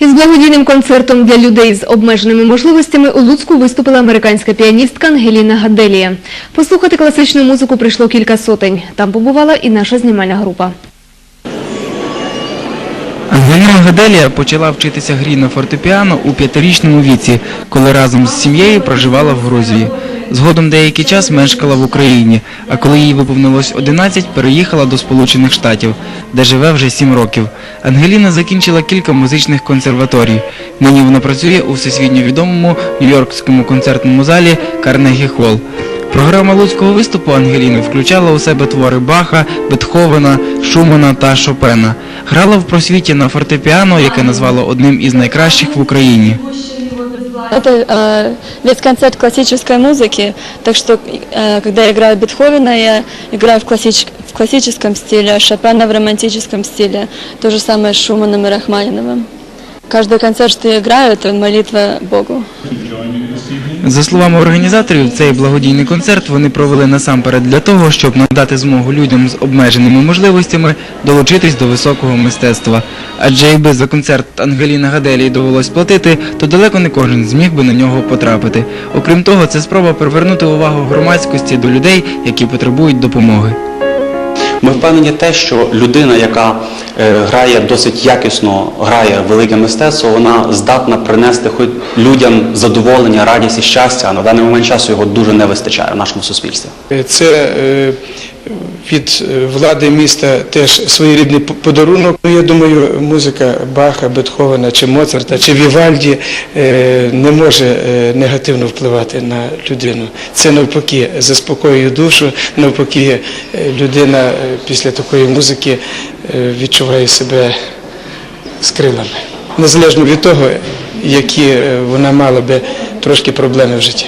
Із благодійним концертом для людей з обмеженими можливостями у Луцьку виступила американська піаністка Ангеліна Гаделія. Послухати класичну музику прийшло кілька сотень. Там побувала і наша знімальна група. Ангеліна Гаделія почала вчитися грі на фортепіано у п'ятирічному віці, коли разом з сім'єю проживала в Грузії. Згодом деякий час мешкала в Україні, а коли їй виповнилось 11, переїхала до Сполучених Штатів, де живе вже 7 років. Ангеліна закінчила кілька музичних консерваторій. Нині вона працює у всесвітньо відомому Нью-Йоркському концертному залі Карнегі Холл. Програма луцького виступу Ангеліни включала у себе твори Баха, Бетховена, Шумана та Шопена. Грала в просвіті на фортепіано, яке назвала одним із найкращих в Україні. Это э, весь концерт классической музыки, так что э, когда я играю Бетховена, я играю в, классич- в классическом стиле, а Шопена в романтическом стиле. То же самое с Шуманом и Рахманиновым. Каждый концерт, что я играю, это молитва Богу. За словами організаторів, цей благодійний концерт вони провели насамперед для того, щоб надати змогу людям з обмеженими можливостями долучитись до високого мистецтва. Адже якби за концерт Ангеліна Гаделії довелось платити, то далеко не кожен зміг би на нього потрапити. Окрім того, це спроба привернути увагу громадськості до людей, які потребують допомоги. Ми впевнені те, що людина, яка е, грає досить якісно, грає велике мистецтво, вона здатна принести хоч людям задоволення, радість і щастя, а на даний момент часу його дуже не вистачає в нашому суспільстві. Це е, від е, влади міста теж своєрідний подарунок. Ну, Я думаю, музика Баха, Бетховена чи Моцарта чи Вівальді е, не може е, негативно впливати на людину. Це навпаки заспокоює душу, навпаки, людина після такої музики відчуває себе з крилами. Незалежно від того, які вона мала би трошки проблеми в житті.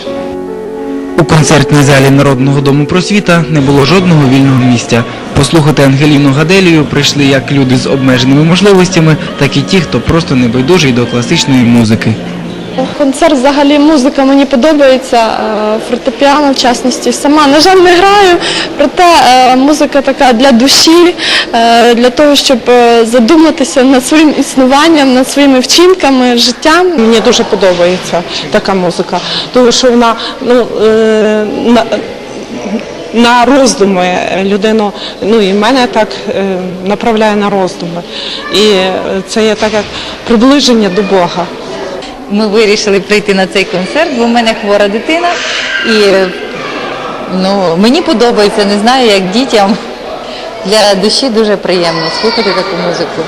У концертній залі Народного дому просвіта не було жодного вільного місця. Послухати Ангеліну Гаделію прийшли як люди з обмеженими можливостями, так і ті, хто просто небайдужий до класичної музики. Концерт взагалі музика мені подобається, е, фортепіано в частності. Сама, на жаль, не граю, проте е, музика така для душі, е, для того, щоб е, задуматися над своїм існуванням, над своїми вчинками, життям. Мені дуже подобається така музика, тому що вона ну, е, на, на роздуми людину, ну і мене так е, направляє на роздуми. І е, це є так як приближення до Бога. Ми вирішили прийти на цей концерт, бо в мене хвора дитина. І ну, мені подобається, не знаю, як дітям. Для душі дуже приємно слухати таку музику.